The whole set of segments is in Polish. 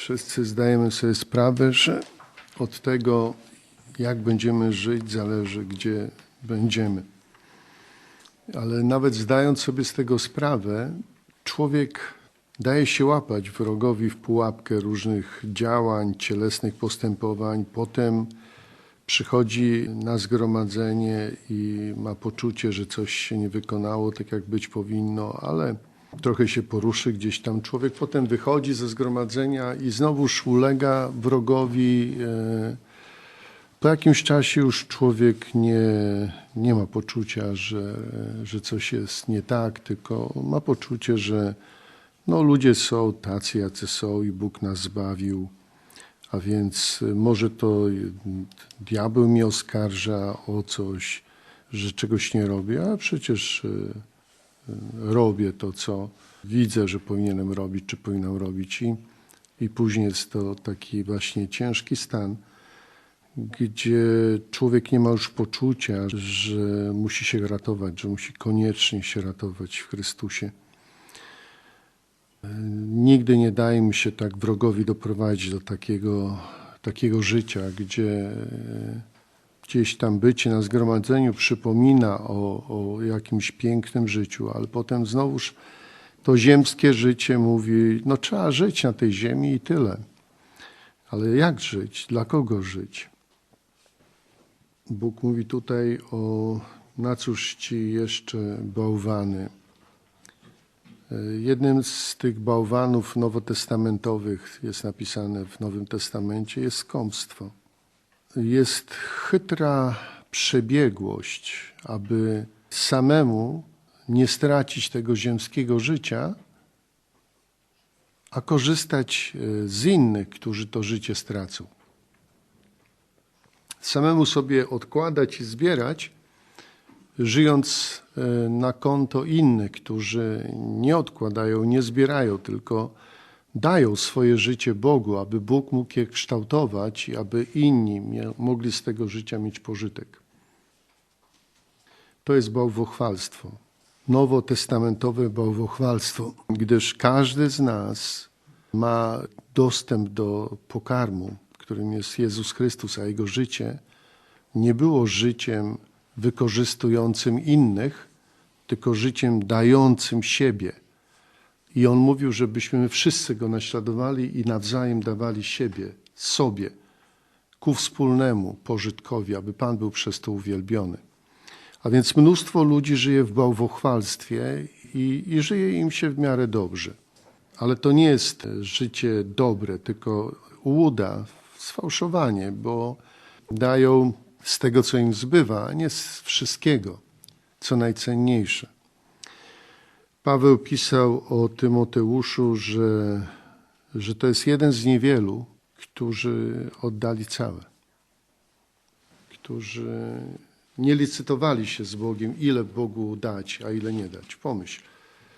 Wszyscy zdajemy sobie sprawę, że od tego, jak będziemy żyć, zależy, gdzie będziemy. Ale nawet zdając sobie z tego sprawę, człowiek daje się łapać wrogowi w pułapkę różnych działań, cielesnych postępowań. Potem przychodzi na zgromadzenie i ma poczucie, że coś się nie wykonało tak, jak być powinno, ale trochę się poruszy gdzieś tam. Człowiek potem wychodzi ze zgromadzenia i znowuż ulega wrogowi. e, Po jakimś czasie już człowiek nie, nie ma poczucia, że, że coś jest nie tak, tylko ma poczucie, że no, ludzie są tacy, jacy są i Bóg nas zbawił. A więc y, może to y, diabeł mnie oskarża o coś, że czegoś nie robię, a przecież robię to, co widzę, że powinienem robić, czy powinnam robić. I, I później jest to taki właśnie ciężki stan, gdzie człowiek nie ma już poczucia, że musi się ratować, że musi koniecznie się ratować w Chrystusie. Nigdy nie dajmy się tak wrogowi doprowadzić do takiego, takiego życia, gdzie gdzieś tam bycie na zgromadzeniu przypomina o, o jakimś pięknym życiu, ale potem znowuż to ziemskie życie mówi, no trzeba żyć na tej ziemi i tyle. Ale jak żyć? Dla kogo żyć? Bóg mówi tutaj o na cóż ci jeszcze bałwany. Jednym z tych bałwanów nowotestamentowych jest napisane w Nowym Testamencie jest skąpstwo. Jest chytra przebiegłość, aby samemu nie stracić tego ziemskiego życia, a korzystać e, z innych, którzy to życie stracą. Samemu sobie odkładać i zbierać, żyjąc e, na konto innych, którzy nie odkładają, nie zbierają, tylko dają swoje życie Bogu, aby Bóg mógł je kształtować i aby inni mogli z tego życia mieć pożytek. To jest bałwochwalstwo. Nowotestamentowe bałwochwalstwo, gdyż każdy z nas ma dostęp do pokarmu, którym jest Jezus Chrystus, a Jego życie nie było życiem wykorzystującym innych, tylko życiem dającym siebie. I on mówił, żebyśmy wszyscy go naśladowali i nawzajem dawali siebie, sobie, ku wspólnemu pożytkowi, aby Pan był przez to uwielbiony. A więc mnóstwo ludzi żyje w bałwochwalstwie i, i żyje im się w miarę dobrze. Ale to nie jest życie dobre, tylko łuda, sfałszowanie, bo dają z tego, co im zbywa, a nie z wszystkiego, co najcenniejsze. Paweł pisał o Tymoteuszu, że, że to jest jeden z niewielu, którzy oddali całe, którzy nie licytowali się z Bogiem, ile Bogu dać, a ile nie dać. Pomyśl,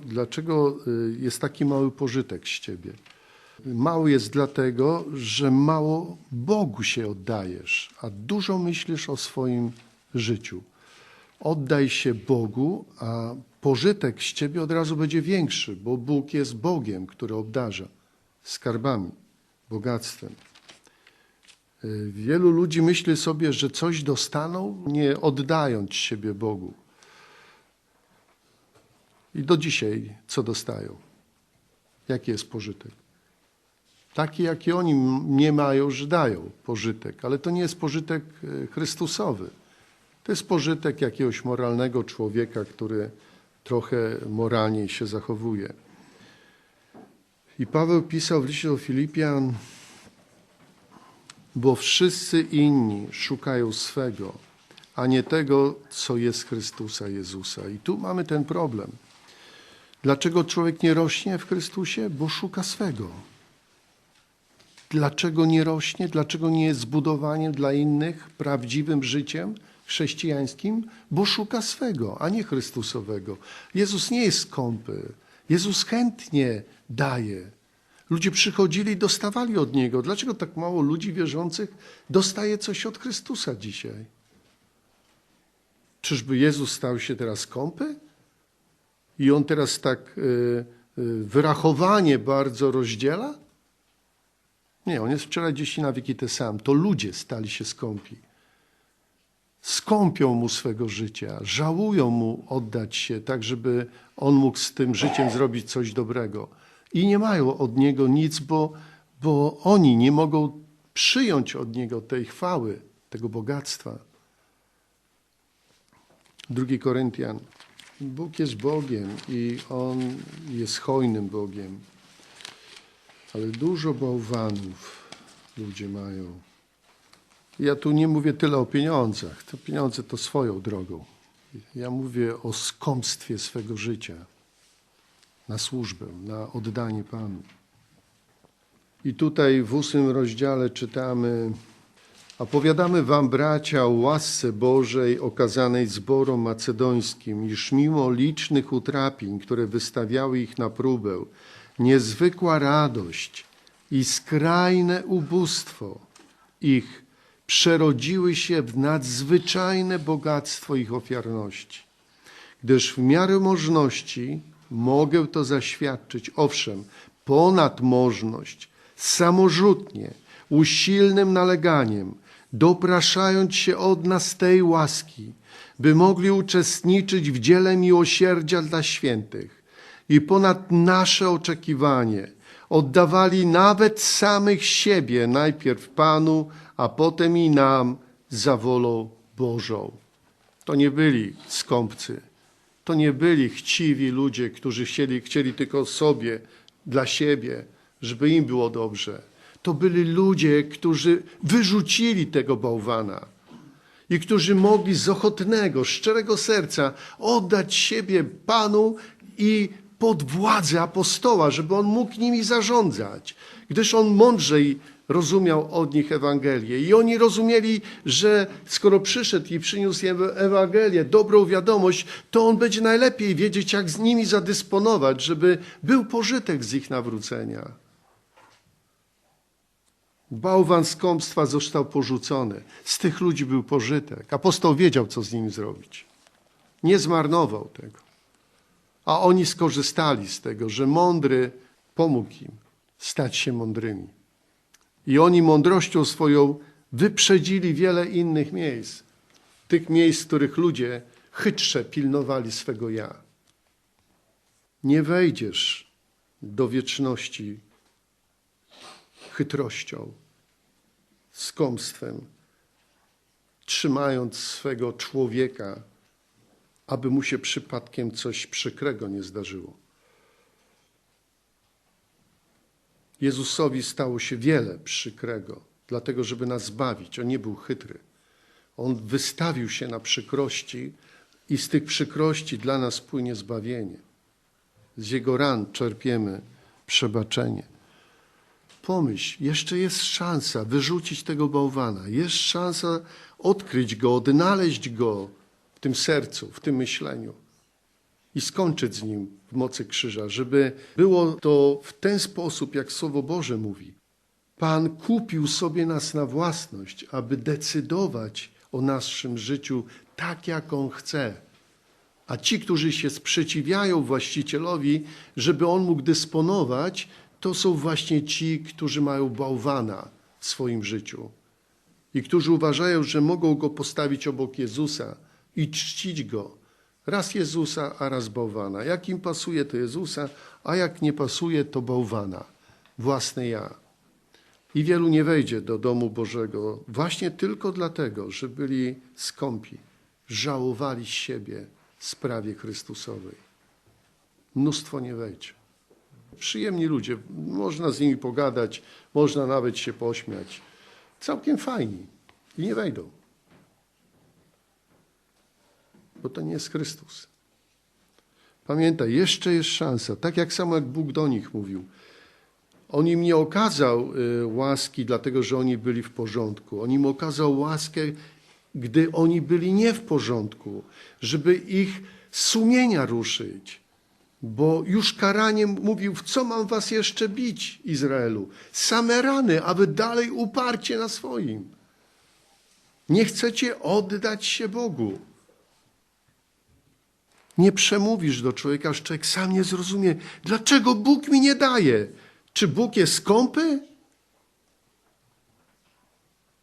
dlaczego y, jest taki mały pożytek z ciebie? Mały jest dlatego, że mało Bogu się oddajesz, a dużo myślisz o swoim życiu. Oddaj się Bogu, a pożytek z ciebie od razu będzie większy, bo Bóg jest Bogiem, który obdarza skarbami, bogactwem. Y, Wielu ludzi myśli sobie, że coś dostaną, nie oddając siebie Bogu. I do dzisiaj co dostają? Jaki jest pożytek? Taki, jaki oni nie mają, że dają pożytek, ale to nie jest pożytek e, Chrystusowy. To jest pożytek jakiegoś moralnego człowieka, który trochę moralniej się zachowuje. I Paweł pisał w liście do Filipian, bo wszyscy inni szukają swego, a nie tego, co jest Chrystusa Jezusa. I tu mamy ten problem. Dlaczego człowiek nie rośnie w Chrystusie? Bo szuka swego. Dlaczego nie rośnie? Dlaczego nie jest zbudowaniem dla innych prawdziwym życiem chrześcijańskim? Bo szuka swego, a nie Chrystusowego. Jezus nie jest skąpy. Jezus chętnie daje. Ludzie przychodzili i dostawali od Niego. Dlaczego tak mało ludzi wierzących dostaje coś od Chrystusa dzisiaj? Czyżby Jezus stał się teraz skąpy? I On teraz tak y, y, wyrachowanie bardzo rozdziela? Nie, on jest wczoraj, dziś i na wieki ten sam. To ludzie stali się skąpi. Skąpią mu swego życia, żałują mu oddać się, tak żeby on mógł z tym życiem zrobić coś dobrego. I nie mają od niego nic, bo, bo oni nie mogą przyjąć od niego tej chwały, tego bogactwa. Drugi Koryntian. Bóg jest Bogiem i On jest hojnym Bogiem. Ale dużo bałwanów ludzie mają. Ja tu nie mówię tyle o pieniądzach. To pieniądze to swoją drogą. Ja mówię o skąpstwie swego życia na służbę, na oddanie Panu. I tutaj w ósmym rozdziale czytamy: A powiadamy wam, bracia, o łasce Bożej okazanej zborom macedońskim, iż mimo licznych utrapień, które wystawiały ich na próbę, niezwykła radość i skrajne ubóstwo ich przerodziły się w nadzwyczajne bogactwo ich ofiarności. Gdyż w miarę możności mogę to zaświadczyć, owszem, ponad możność, samorzutnie, usilnym naleganiem, dopraszając się od nas tej łaski, by mogli uczestniczyć w dziele miłosierdzia dla świętych i ponad nasze oczekiwanie oddawali nawet samych siebie najpierw Panu, a potem i nam za wolą Bożą. To nie byli skąpcy, to nie byli chciwi ludzie, którzy chcieli, chcieli tylko sobie, dla siebie, żeby im było dobrze. To byli ludzie, którzy wyrzucili tego bałwana i którzy mogli z ochotnego, szczerego serca oddać siebie Panu i pod władzę apostoła, żeby on mógł nimi zarządzać, gdyż on mądrzej rozumiał od nich Ewangelię. I oni rozumieli, że skoro przyszedł i przyniósł Ewangelię, dobrą wiadomość, to on będzie najlepiej wiedzieć, jak z nimi zadysponować, żeby był pożytek z ich nawrócenia. Bałwan skąpstwa został porzucony. Z tych ludzi był pożytek. Apostoł wiedział, co z nimi zrobić. Nie zmarnował tego. A oni skorzystali z tego, że mądry pomógł im stać się mądrymi. I oni mądrością swoją wyprzedzili wiele innych miejsc. Tych miejsc, w których ludzie chytrze pilnowali swego ja. Nie wejdziesz do wieczności chytrością, skąpstwem, trzymając swego człowieka, aby mu się przypadkiem coś przykrego nie zdarzyło. Jezusowi stało się wiele przykrego, dlatego żeby nas zbawić. On nie był chytry. On wystawił się na przykrości i z tych przykrości dla nas płynie zbawienie. Z jego ran czerpiemy przebaczenie. Pomyśl, jeszcze jest szansa wyrzucić tego bałwana, jest szansa odkryć go, odnaleźć go tym sercu, w tym myśleniu i skończyć z nim w mocy krzyża, żeby było to w ten sposób, jak Słowo Boże mówi. Pan kupił sobie nas na własność, aby decydować o naszym życiu tak, jak On chce. A ci, którzy się sprzeciwiają właścicielowi, żeby on mógł dysponować, to są właśnie ci, którzy mają bałwana w swoim życiu i którzy uważają, że mogą go postawić obok Jezusa i czcić go. Raz Jezusa, a raz bałwana. Jak im pasuje, to Jezusa, a jak nie pasuje, to bałwana. Własne ja. I wielu nie wejdzie do domu Bożego właśnie tylko dlatego, że byli skąpi, żałowali siebie w sprawie Chrystusowej. Mnóstwo nie wejdzie. Przyjemni ludzie, można z nimi pogadać, można nawet się pośmiać. Całkiem fajni i nie wejdą. Bo to nie jest Chrystus. Pamiętaj, jeszcze jest szansa, tak jak samo jak Bóg do nich mówił. On im nie okazał y, łaski, dlatego że oni byli w porządku. On im okazał łaskę, gdy oni byli nie w porządku, żeby ich sumienia ruszyć. Bo już karaniem mówił, w co mam was jeszcze bić, Izraelu? Same rany, a wy dalej uparcie na swoim. Nie chcecie oddać się Bogu. Nie przemówisz do człowieka, że człowiek sam nie zrozumie, dlaczego Bóg mi nie daje. Czy Bóg jest skąpy?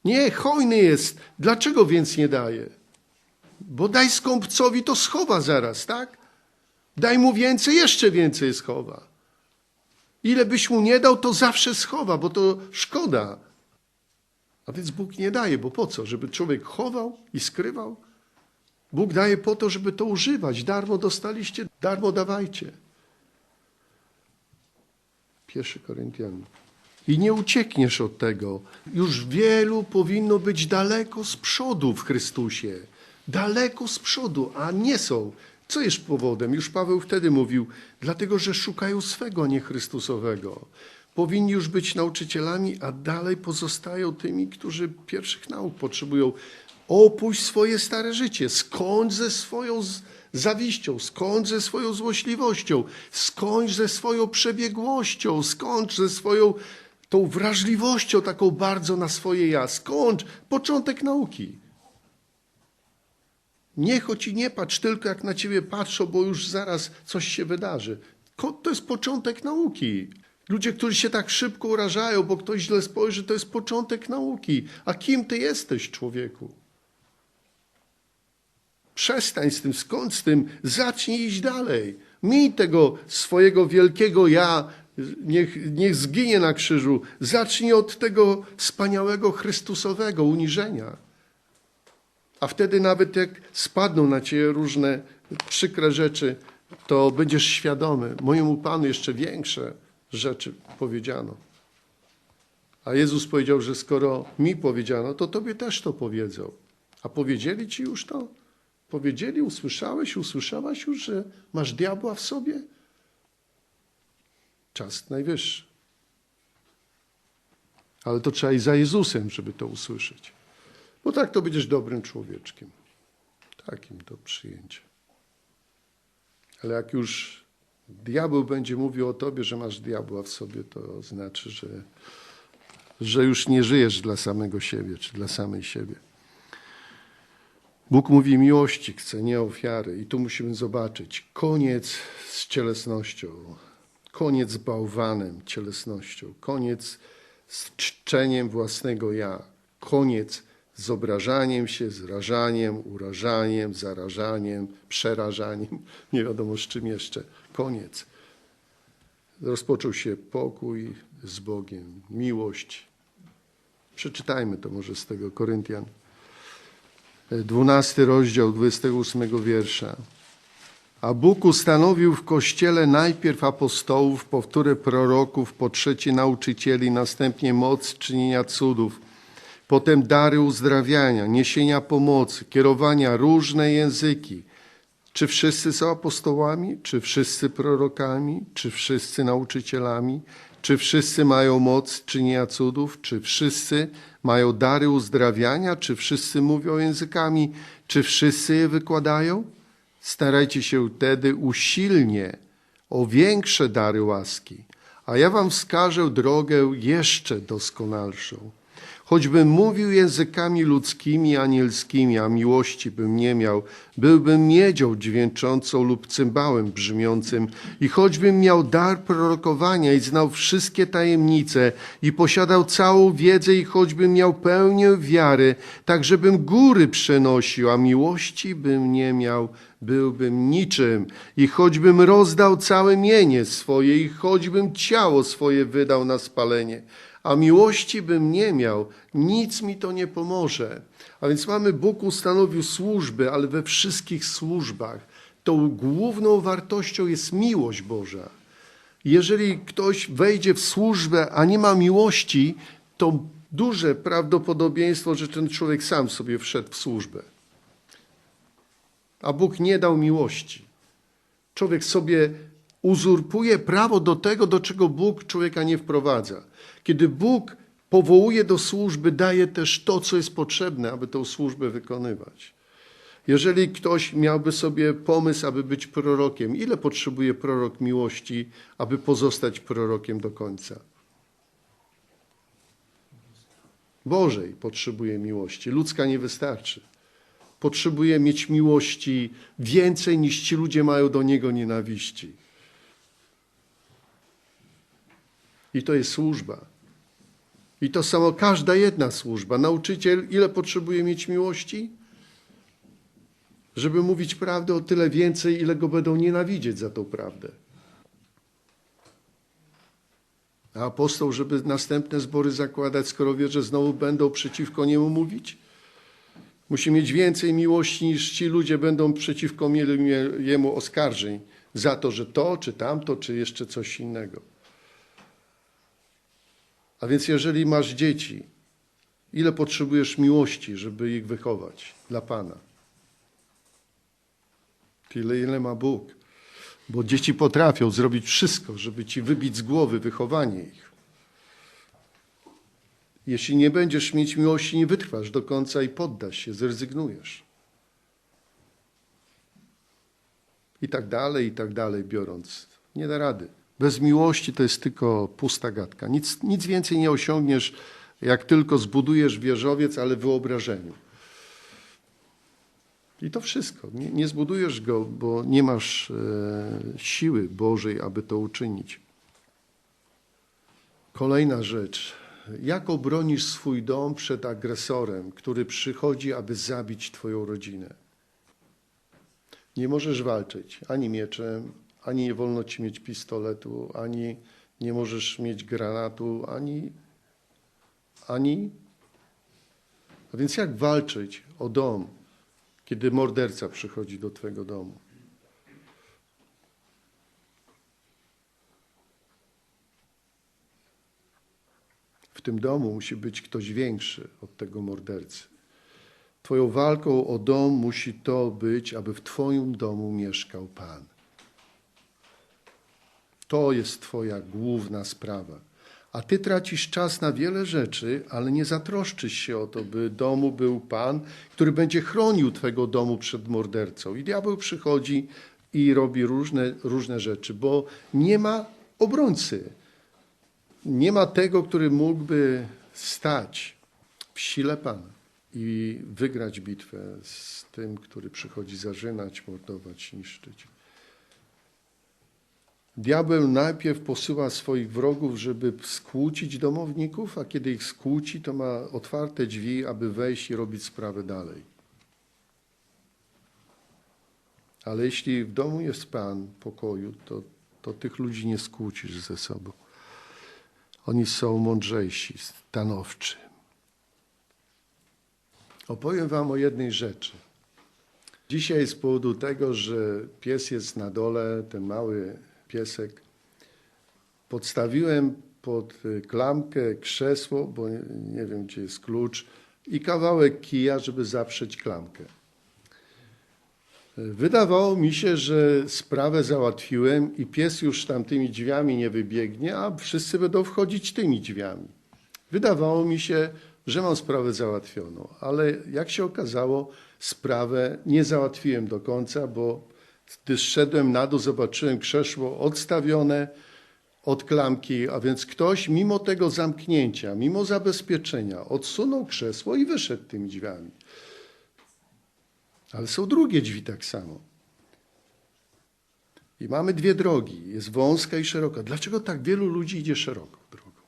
Nie, hojny jest. Dlaczego więc nie daje? Bo daj skąpcowi, to schowa zaraz, tak? Daj mu więcej, jeszcze więcej schowa. Ile byś mu nie dał, to zawsze schowa, bo to szkoda. A więc Bóg nie daje, bo po co? Żeby człowiek chował i skrywał? Bóg daje po to, żeby to używać. Darmo dostaliście, darmo dawajcie. Pierwszy Koryntian. I nie uciekniesz od tego. Już wielu powinno być daleko z przodu w Chrystusie. Daleko z przodu, a nie są. Co jest powodem? Już Paweł wtedy mówił, dlatego że szukają swego, nie Chrystusowego. Powinni już być nauczycielami, a dalej pozostają tymi, którzy pierwszych nauk potrzebują. Opuść swoje stare życie, skończ ze swoją zawiścią, skończ ze swoją złośliwością, skończ ze swoją przebiegłością, skończ ze swoją tą wrażliwością taką bardzo na swoje ja. Skończ początek nauki. Nie chodź i nie patrz tylko jak na ciebie patrzą, bo już zaraz coś się wydarzy. To jest początek nauki. Ludzie, którzy się tak szybko urażają, bo ktoś źle spojrzy, to jest początek nauki. A kim ty jesteś, człowieku? Przestań z tym, skąd z tym, zacznij iść dalej. Miej tego swojego wielkiego ja, niech, niech zginie na krzyżu. Zacznij od tego wspaniałego Chrystusowego uniżenia. A wtedy nawet jak spadną na ciebie różne przykre rzeczy, to będziesz świadomy. Mojemu Panu jeszcze większe rzeczy powiedziano. A Jezus powiedział, że skoro mi powiedziano, to tobie też to powiedzą. A powiedzieli ci już to? Powiedzieli, usłyszałeś, usłyszałaś już, że masz diabła w sobie? Czas najwyższy. Ale to trzeba i za Jezusem, żeby to usłyszeć. Bo tak to będziesz dobrym człowieczkiem. Takim do przyjęcia. Ale jak już diabeł będzie mówił o tobie, że masz diabła w sobie, to znaczy, że, że już nie żyjesz dla samego siebie, czy dla samej siebie. Bóg mówi miłości chce, nie ofiary. I tu musimy zobaczyć. Koniec z cielesnością. Koniec z bałwanem, cielesnością. Koniec z czczeniem własnego ja. Koniec z obrażaniem się, zrażaniem, urażaniem, zarażaniem, przerażaniem. Nie wiadomo z czym jeszcze. Koniec. Rozpoczął się pokój z Bogiem, miłość. Przeczytajmy to może z tego Koryntian. 12 rozdział 28 wiersza. A Bóg ustanowił w Kościele najpierw apostołów, po wtóre proroków, po trzecie nauczycieli, następnie moc czynienia cudów, potem dary uzdrawiania, niesienia pomocy, kierowania różne języki. Czy wszyscy są apostołami? Czy wszyscy prorokami? Czy wszyscy nauczycielami? Czy wszyscy mają moc czynienia cudów? Czy wszyscy mają dary uzdrawiania? Czy wszyscy mówią językami? Czy wszyscy je wykładają? Starajcie się wtedy usilnie o większe dary łaski, a ja wam wskażę drogę jeszcze doskonalszą. Choćbym mówił językami ludzkimi, anielskimi, a miłości bym nie miał, byłbym miedzią dźwięczącą lub cymbałem brzmiącym. I choćbym miał dar prorokowania i znał wszystkie tajemnice i posiadał całą wiedzę i choćbym miał pełnię wiary, tak żebym góry przenosił, a miłości bym nie miał, byłbym niczym. I choćbym rozdał całe mienie swoje i choćbym ciało swoje wydał na spalenie, a miłości bym nie miał, nic mi to nie pomoże. A więc mamy, Bóg ustanowił służby, ale we wszystkich służbach tą główną wartością jest miłość Boża. Jeżeli ktoś wejdzie w służbę, a nie ma miłości, to duże prawdopodobieństwo, że ten człowiek sam sobie wszedł w służbę. A Bóg nie dał miłości. Człowiek sobie uzurpuje prawo do tego, do czego Bóg człowieka nie wprowadza. Kiedy Bóg powołuje do służby, daje też to, co jest potrzebne, aby tę służbę wykonywać. Jeżeli ktoś miałby sobie pomysł, aby być prorokiem, ile potrzebuje prorok miłości, aby pozostać prorokiem do końca? Bożej potrzebuje miłości, ludzka nie wystarczy. Potrzebuje mieć miłości więcej niż ci ludzie mają do niego nienawiści. I to jest służba. I to samo każda jedna służba. Nauczyciel, ile potrzebuje mieć miłości? Żeby mówić prawdę o tyle więcej, ile go będą nienawidzieć za tą prawdę. A apostoł, żeby następne zbory zakładać, skoro wie, że znowu będą przeciwko niemu mówić? Musi mieć więcej miłości niż ci ludzie będą przeciwko jemu oskarżeń za to, że to, czy tamto, czy jeszcze coś innego. A więc jeżeli masz dzieci, ile potrzebujesz miłości, żeby ich wychować dla Pana? Tyle, ile ma Bóg. Bo dzieci potrafią zrobić wszystko, żeby ci wybić z głowy wychowanie ich. Jeśli nie będziesz mieć miłości, nie wytrwasz do końca i poddasz się, zrezygnujesz. I tak dalej, i tak dalej, biorąc. Nie da rady. Bez miłości to jest tylko pusta gadka. Nic, nic więcej nie osiągniesz, jak tylko zbudujesz wieżowiec, ale w wyobrażeniu. I to wszystko. Nie, nie zbudujesz go, bo nie masz e, siły Bożej, aby to uczynić. Kolejna rzecz. Jak obronisz swój dom przed agresorem, który przychodzi, aby zabić Twoją rodzinę? Nie możesz walczyć ani mieczem, ani nie wolno ci mieć pistoletu, ani nie możesz mieć granatu, ani. ani. A więc jak walczyć o dom, kiedy morderca przychodzi do Twojego domu? W tym domu musi być ktoś większy od tego mordercy. Twoją walką o dom musi to być, aby w Twoim domu mieszkał Pan. To jest Twoja główna sprawa. A Ty tracisz czas na wiele rzeczy, ale nie zatroszczysz się o to, by domu był Pan, który będzie chronił Twego domu przed mordercą. I diabeł przychodzi i robi różne, różne rzeczy, bo nie ma obrońcy. Nie ma tego, który mógłby stać w sile Pana i wygrać bitwę z tym, który przychodzi zarzynać, mordować, niszczyć. Diabeł najpierw posyła swoich wrogów, żeby skłócić domowników, a kiedy ich skłóci, to ma otwarte drzwi, aby wejść i robić sprawę dalej. Ale jeśli w domu jest Pan pokoju, to, to tych ludzi nie skłócisz ze sobą. Oni są mądrzejsi, stanowczy. Opowiem Wam o jednej rzeczy. Dzisiaj z powodu tego, że pies jest na dole, ten mały piesek, podstawiłem pod klamkę krzesło, bo nie, wiem, gdzie jest klucz, i kawałek kija, żeby zaprzeć klamkę. Wydawało mi się, że sprawę załatwiłem i pies już tamtymi drzwiami nie wybiegnie, a wszyscy będą wchodzić tymi drzwiami. Wydawało mi się, że mam sprawę załatwioną, ale jak się okazało, sprawę nie załatwiłem do końca, bo gdy zszedłem na dół, zobaczyłem krzesło odstawione od klamki, a więc ktoś mimo tego zamknięcia, mimo zabezpieczenia, odsunął krzesło i wyszedł tymi drzwiami. Ale są drugie drzwi tak samo. I mamy dwie drogi. Jest wąska i szeroka. Dlaczego tak wielu ludzi idzie szeroką drogą?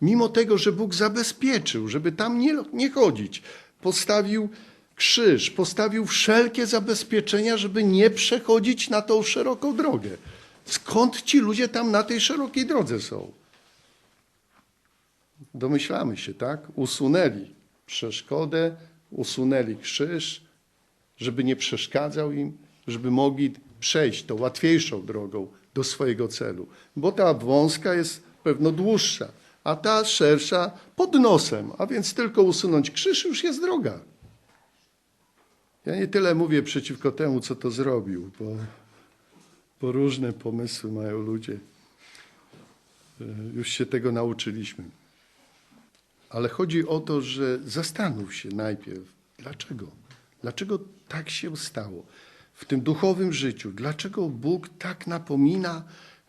Mimo tego, że Bóg zabezpieczył, żeby tam nie, nie chodzić, postawił krzyż, postawił wszelkie zabezpieczenia, żeby nie przechodzić na tą szeroką drogę. Skąd ci ludzie tam na tej szerokiej drodze są? Domyślamy się, tak? Usunęli przeszkodę, usunęli krzyż, żeby nie przeszkadzał im, żeby mogli przejść tą łatwiejszą drogą do swojego celu. Bo ta wąska jest pewno dłuższa, a ta szersza pod nosem, a więc tylko usunąć krzyż już jest droga. Ja nie tyle mówię przeciwko temu, co to zrobił, bo, bo różne pomysły mają ludzie. Już się tego nauczyliśmy. Ale chodzi o to, że zastanów się najpierw, dlaczego? Dlaczego tak się stało w tym duchowym życiu? Dlaczego Bóg tak napomina,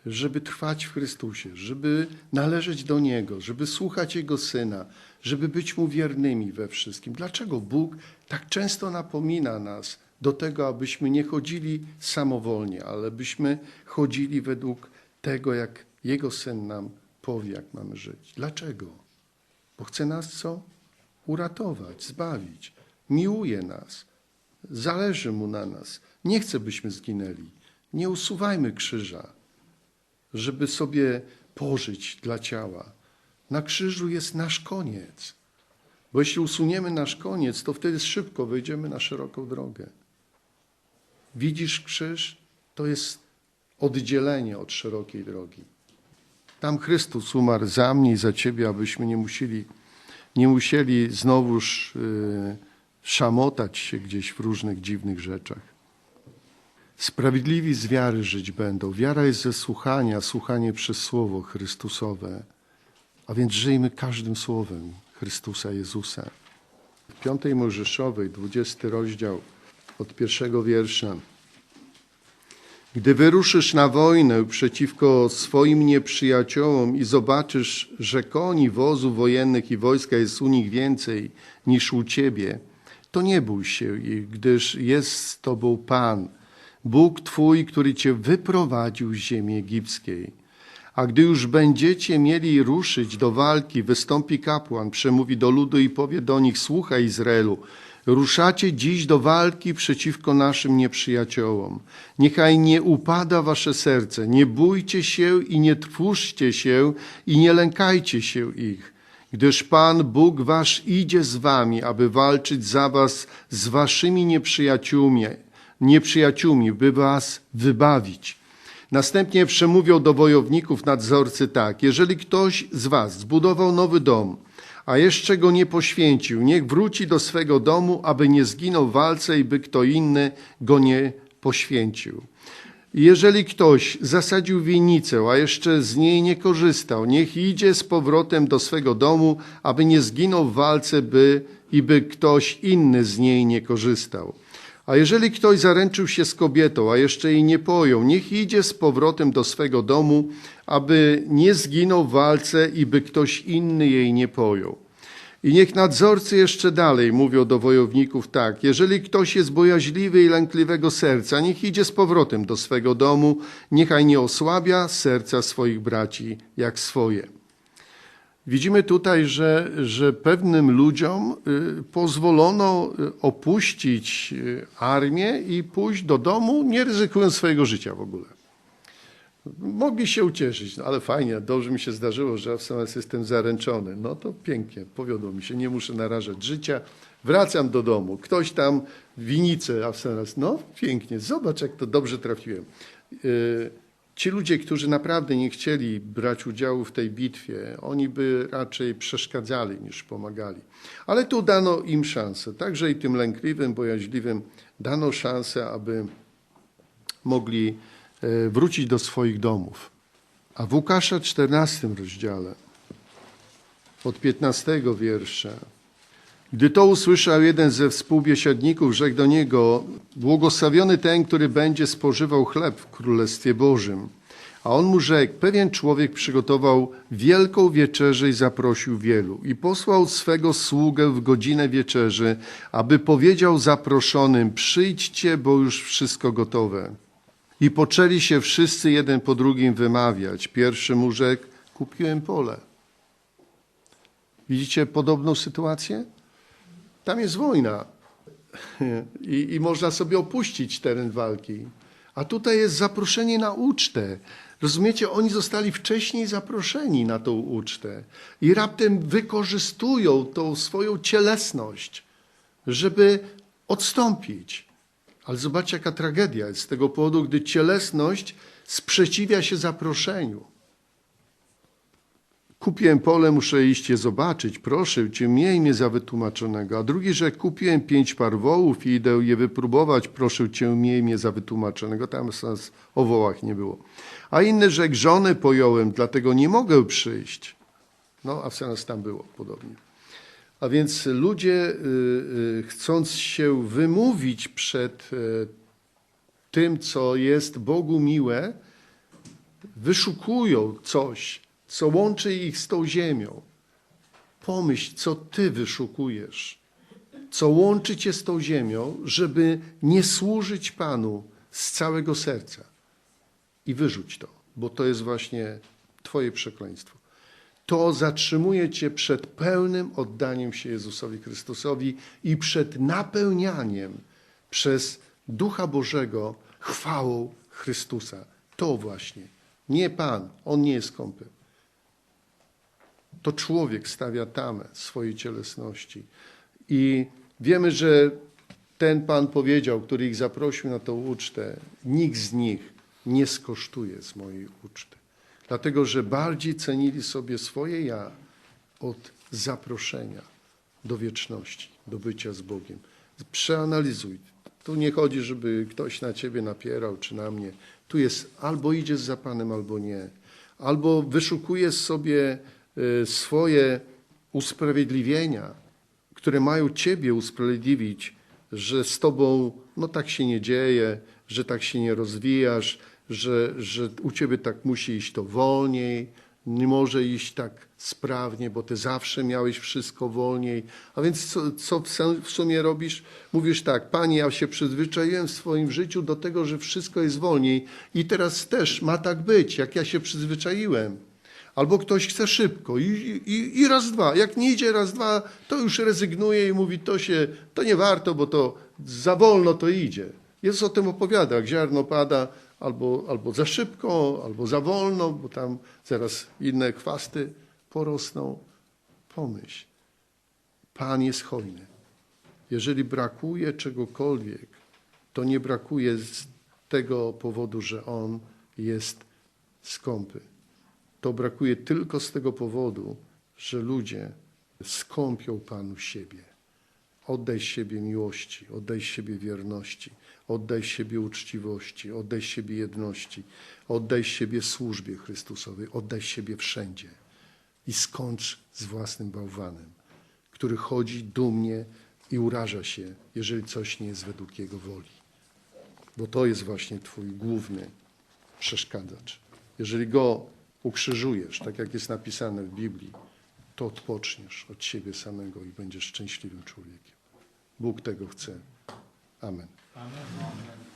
żeby trwać w Chrystusie, żeby należeć do Niego, żeby słuchać Jego Syna, żeby być Mu wiernymi we wszystkim? Dlaczego Bóg tak często napomina nas do tego, abyśmy nie chodzili samowolnie, ale byśmy chodzili według tego, jak Jego Syn nam powie, jak mamy żyć? Dlaczego? bo chce nas co? Uratować, zbawić. Miłuje nas. Zależy mu na nas. Nie chce, byśmy zginęli. Nie usuwajmy krzyża, żeby sobie pożyć dla ciała. Na krzyżu jest nasz koniec. Bo jeśli usuniemy nasz koniec, to wtedy szybko wejdziemy na szeroką drogę. Widzisz krzyż? To jest oddzielenie od szerokiej drogi. Tam Chrystus umarł za mnie i za ciebie, abyśmy nie musieli, nie musieli znowuż yy, szamotać się gdzieś w różnych dziwnych rzeczach. Sprawiedliwi z wiary żyć będą. Wiara jest ze słuchania, słuchanie przez Słowo Chrystusowe. A więc żyjmy każdym słowem Chrystusa Jezusa. W piątej Mojżeszowej, 20 rozdział od pierwszego wiersza. Gdy wyruszysz na wojnę przeciwko swoim nieprzyjaciołom i zobaczysz, że koni, wozów wojennych i wojska jest u nich więcej niż u ciebie, to nie bój się gdyż jest z tobą Pan, Bóg Twój, który cię wyprowadził z ziemi egipskiej. A gdy już będziecie mieli ruszyć do walki, wystąpi kapłan, przemówi do ludu i powie do nich: Słuchaj, Izraelu, ruszacie dziś do walki przeciwko naszym nieprzyjaciołom. Niechaj nie upada wasze serce, nie bójcie się i nie trwóżcie się i nie lękajcie się ich, gdyż Pan Bóg wasz idzie z wami, aby walczyć za was z waszymi nieprzyjaciółmi, nieprzyjaciółmi, by was wybawić. Następnie przemówią do wojowników nadzorcy tak: Jeżeli ktoś z was zbudował nowy dom, a jeszcze go nie poświęcił, niech wróci do swego domu, aby nie zginął w walce i by kto inny go nie poświęcił. Jeżeli ktoś zasadził winnicę, a jeszcze z niej nie korzystał, niech idzie z powrotem do swego domu, aby nie zginął w walce, by i by ktoś inny z niej nie korzystał. A jeżeli ktoś zaręczył się z kobietą, a jeszcze jej nie pojął, niech idzie z powrotem do swego domu, aby nie zginął w walce i by ktoś inny jej nie pojął. I niech nadzorcy jeszcze dalej mówią do wojowników tak: Jeżeli ktoś jest bojaźliwy i lękliwego serca, niech idzie z powrotem do swego domu, niechaj nie osłabia serca swoich braci jak swoje. Widzimy tutaj, że, że pewnym ludziom y, pozwolono y, opuścić y, armię i pójść do domu, nie ryzykując swojego życia w ogóle. Mogli się ucieszyć, no ale fajnie, dobrze mi się zdarzyło, że w jestem zaręczony. No to pięknie, powiodło mi się, nie muszę narażać życia. Wracam do domu, ktoś tam winicę, a w no pięknie, zobacz jak to dobrze trafiłem. Ci ludzie, którzy naprawdę nie chcieli brać udziału w tej bitwie, oni by raczej przeszkadzali niż pomagali. Ale tu dano im szansę, także i tym lękliwym, bojaźliwym dano szansę, aby mogli e, wrócić do swoich domów. A w Łukasza 14 rozdziale, od 15 wiersza, gdy to usłyszał jeden ze współbiesiadników, rzekł do niego: Błogosławiony ten, który będzie spożywał chleb w Królestwie Bożym. A on mu rzekł: Pewien człowiek przygotował wielką wieczerzę i zaprosił wielu. I posłał swego sługę w godzinę wieczerzy, aby powiedział zaproszonym: Przyjdźcie, bo już wszystko gotowe. I poczęli się wszyscy jeden po drugim wymawiać. Pierwszy mu rzekł: Kupiłem pole. Widzicie podobną sytuację? Tam jest wojna I, i można sobie opuścić teren walki. A tutaj jest zaproszenie na ucztę. Rozumiecie, oni zostali wcześniej zaproszeni na tą ucztę i raptem wykorzystują tą swoją cielesność, żeby odstąpić. Ale zobaczcie, jaka tragedia jest z tego powodu, gdy cielesność sprzeciwia się zaproszeniu. Kupiłem pole, muszę iść je zobaczyć, proszę cię, miej mnie za wytłumaczonego. A drugi, że kupiłem pięć par wołów i idę je wypróbować, proszę cię, miej mnie za wytłumaczonego. Tam o wołach nie było. A inny, że żonę pojąłem, dlatego nie mogę przyjść. No, a w nas tam było podobnie. A więc ludzie, y, y, chcąc się wymówić przed y, tym, co jest Bogu miłe, wyszukują coś, co łączy ich z tą ziemią. Pomyśl, co ty wyszukujesz, co łączy cię z tą ziemią, żeby nie służyć Panu z całego serca. I wyrzuć to, bo to jest właśnie Twoje przekleństwo. to zatrzymuje cię przed pełnym oddaniem się Jezusowi Chrystusowi i przed napełnianiem przez Ducha Bożego chwałą Chrystusa. To właśnie. Nie Pan, On nie jest skąpy. To człowiek stawia tamę swojej cielesności. I wiemy, że ten Pan powiedział, który ich zaprosił na tą ucztę, nikt z nich nie skosztuje z mojej uczty. Dlatego, że bardziej cenili sobie swoje ja od zaproszenia do wieczności, do bycia z Bogiem. Przeanalizuj. Tu nie chodzi, żeby ktoś na ciebie napierał, czy na mnie. Tu jest albo idziesz za Panem, albo nie. Albo wyszukujesz sobie swoje usprawiedliwienia, które mają ciebie usprawiedliwić, że z tobą no tak się nie dzieje, że tak się nie rozwijasz, że, że u ciebie tak musi iść to wolniej, nie może iść tak sprawnie, bo ty zawsze miałeś wszystko wolniej. A więc co, co w sumie robisz? Mówisz tak, Panie, ja się przyzwyczaiłem w swoim życiu do tego, że wszystko jest wolniej i teraz też ma tak być, jak ja się przyzwyczaiłem. Albo ktoś chce szybko i, i, i raz, dwa. Jak nie idzie raz, dwa, to już rezygnuje i mówi, to się, to nie warto, bo to za wolno to idzie. Jezus o tym opowiada, jak ziarno pada albo, albo za szybko, albo za wolno, bo tam zaraz inne chwasty porosną. Pomyśl, Pan jest hojny. Jeżeli brakuje czegokolwiek, to nie brakuje z tego powodu, że On jest skąpy to brakuje tylko z tego powodu, że ludzie skąpią Panu siebie. Oddaj siebie miłości, oddaj siebie wierności, oddaj siebie uczciwości, oddaj siebie jedności, oddaj siebie służbie Chrystusowej, oddaj siebie wszędzie i skończ z własnym bałwanem, który chodzi dumnie i uraża się, jeżeli coś nie jest według Jego woli. Bo to jest właśnie Twój główny przeszkadzacz. Jeżeli go ukrzyżujesz, tak jak jest napisane w Biblii, to odpoczniesz od siebie samego i będziesz szczęśliwym człowiekiem. Bóg tego chce. Amen. Amen.